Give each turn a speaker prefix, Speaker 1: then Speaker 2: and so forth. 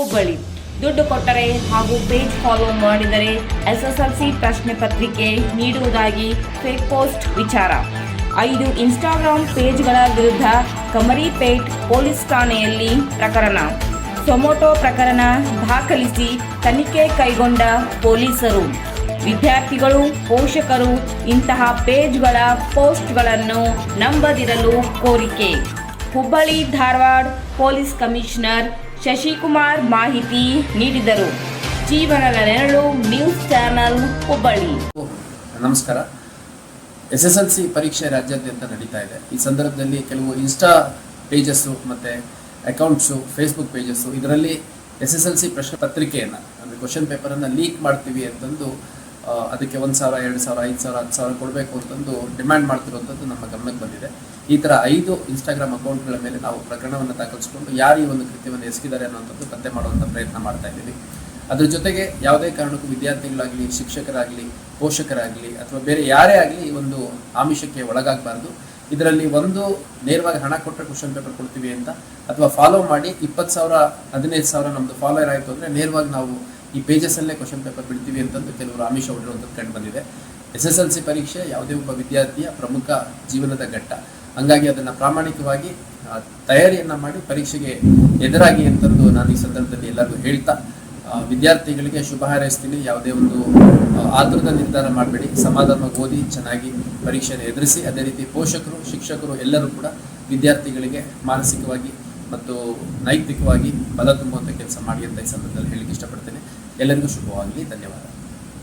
Speaker 1: ಹುಬ್ಬಳ್ಳಿ. ದುಡ್ಡು ಕೊಟ್ಟರೆ ಹಾಗೂ ಪೇಜ್ ಫಾಲೋ ಮಾಡಿದರೆ ಎಸ್ಎಸ್ಎಲ್ಸಿ ಪ್ರಶ್ನೆ ಪತ್ರಿಕೆ ನೀಡುವುದಾಗಿ ಫೇಕ್ ಪೋಸ್ಟ್ ವಿಚಾರ. ಐದು ಇನ್ಸ್ಟಾಗ್ರಾಂ ಪೇಜ್ಗಳ ವಿರುದ್ಧ ಕಮರಿಪೇಟ್ ಪೊಲೀಸ್ ಠಾಣೆಯಲ್ಲಿ ಪ್ರಕರಣ. ಸೊಮೊಟೊ ಪ್ರಕರಣ ದಾಖಲಿಸಿ ತನಿಖೆ ಕೈಗೊಂಡ ಪೊಲೀಸರು. ವಿದ್ಯಾರ್ಥಿಗಳು, ಪೋಷಕರು ಇಂತಹ ಪೇಜ್ಗಳ ಪೋಸ್ಟ್ಗಳನ್ನು ನಂಬದಿರಲು ಕೋರಿಕೆ. ಹುಬ್ಬಳ್ಳಿ ಧಾರವಾಡ ಪೊಲೀಸ್ ಕಮಿಷನರ್ ಶಶಿಕುಮಾರ್ ಮಾಹಿತಿ ನೀಡಿದರು. ಜೀವನದ ನೆರಳು ನ್ಯೂಸ್ ಚಾನಲ್ ಹುಬ್ಬಳ್ಳಿ.
Speaker 2: ನಮಸ್ಕಾರ. ಎಸ್ ಎಸ್ ಎಲ್ ಸಿ ಪರೀಕ್ಷೆ ರಾಜ್ಯಾದ್ಯಂತ ನಡೀತಾ ಇದೆ. ಈ ಸಂದರ್ಭದಲ್ಲಿ ಕೆಲವು ಇನ್ಸ್ಟಾ ಪೇಜಸ್ಸು ಮತ್ತು ಅಕೌಂಟ್ಸು, ಫೇಸ್ಬುಕ್ ಪೇಜಸ್ಸು, ಇದರಲ್ಲಿ ಎಸ್ ಎಸ್ ಎಲ್ ಸಿ ಪ್ರಶ್ನೆ ಪತ್ರಿಕೆಯನ್ನು, ಅಂದರೆ ಕ್ವಶನ್ ಪೇಪರನ್ನು ಲೀಕ್ ಮಾಡ್ತೀವಿ ಅಂತಂದು ಅದಕ್ಕೆ ಒಂದು ಸಾವಿರ, ಎರಡು ಸಾವಿರ, ಐದು ಸಾವಿರ, ಹತ್ತು ಸಾವಿರ ಕೊಡಬೇಕು ಅಂತಂದು ಡಿಮ್ಯಾಂಡ್ ಮಾಡ್ತಿರುವಂಥದ್ದು ನಮ್ಮ ಗಮನಕ್ಕೆ ಬಂದಿದೆ. ಈ ಥರ ಐದು ಇನ್ಸ್ಟಾಗ್ರಾಮ್ ಅಕೌಂಟ್ಗಳ ಮೇಲೆ ನಾವು ಪ್ರಕರಣವನ್ನು ದಾಖಲಿಸಿಕೊಂಡು ಯಾರು ಈ ಒಂದು ಕೃತ್ಯವನ್ನು ಎಸಗಿದ್ದಾರೆ ಅನ್ನೋಂಥದ್ದು ಪತ್ತೆ ಮಾಡುವಂಥ ಪ್ರಯತ್ನ ಮಾಡ್ತಾ ಇದ್ದೀವಿ. ಅದ್ರ ಜೊತೆಗೆ ಯಾವುದೇ ಕಾರಣಕ್ಕೂ ವಿದ್ಯಾರ್ಥಿಗಳಾಗಲಿ, ಶಿಕ್ಷಕರಾಗಲಿ, ಪೋಷಕರಾಗಲಿ ಅಥವಾ ಬೇರೆ ಯಾರೇ ಆಗಲಿ ಈ ಒಂದು ಆಮಿಷಕ್ಕೆ ಒಳಗಾಗಬಾರ್ದು. ಇದರಲ್ಲಿ ಒಂದು ನೇರವಾಗಿ ಹಣ ಕೊಟ್ಟರೆ ಕ್ವಶನ್ ಪೇಪರ್ ಕೊಡ್ತೀವಿ ಅಂತ ಅಥವಾ ಫಾಲೋ ಮಾಡಿ ಇಪ್ಪತ್ತು ಸಾವಿರ, ಹದಿನೈದು ಸಾವಿರ ನಮ್ಮದು ಫಾಲೋಯರ್ ಆಯಿತು ಅಂದರೆ ನೇರವಾಗಿ ನಾವು ಈ ಪೇಜಸ್ಸಲ್ಲೇ ಕ್ವಶನ್ ಪೇಪರ್ ಬಿಡ್ತೀವಿ ಅಂತಂದು ಕೆಲವರು ಆಮಿಷ ಹೊಡಿರುವಂಥದ್ದು ಕಂಡು ಬಂದಿದೆ. ಎಸ್ ಎಸ್ ಎಲ್ ಸಿ ಪರೀಕ್ಷೆ ಯಾವುದೇ ಒಬ್ಬ ವಿದ್ಯಾರ್ಥಿಯ ಪ್ರಮುಖ ಜೀವನದ ಘಟ್ಟ. ಹಂಗಾಗಿ ಅದನ್ನು ಪ್ರಾಮಾಣಿಕವಾಗಿ ತಯಾರಿಯನ್ನ ಮಾಡಿ ಪರೀಕ್ಷೆಗೆ ಎದುರಾಗಿ ಅಂತಂದು ನಾನು ಈ ಸಂದರ್ಭದಲ್ಲಿ ಎಲ್ಲರಿಗೂ ಹೇಳ್ತಾ ವಿದ್ಯಾರ್ಥಿಗಳಿಗೆ ಶುಭ ಹಾರೈಸ್ತೀನಿ. ಯಾವುದೇ ಒಂದು ಆತುರದ ನಿರ್ಧಾರ ಮಾಡಬೇಡಿ. ಸಮಾಧಾನ ಓದಿ, ಚೆನ್ನಾಗಿ ಪರೀಕ್ಷೆಯನ್ನು ಎದುರಿಸಿ. ಅದೇ ರೀತಿ ಪೋಷಕರು, ಶಿಕ್ಷಕರು ಎಲ್ಲರೂ ಕೂಡ ವಿದ್ಯಾರ್ಥಿಗಳಿಗೆ ಮಾನಸಿಕವಾಗಿ ಮತ್ತು ನೈತಿಕವಾಗಿ ಬಲ ತುಂಬುವಂಥ ಕೆಲಸ ಮಾಡಿ ಅಂತ ಈ ಸಂದರ್ಭದಲ್ಲಿ ಹೇಳಲಿಕ್ಕೆ ಇಷ್ಟಪಡ್ತೇನೆ. ಎಲ್ಲರಿಗೂ ಶುಭವಾಗಲಿ. ಧನ್ಯವಾದ.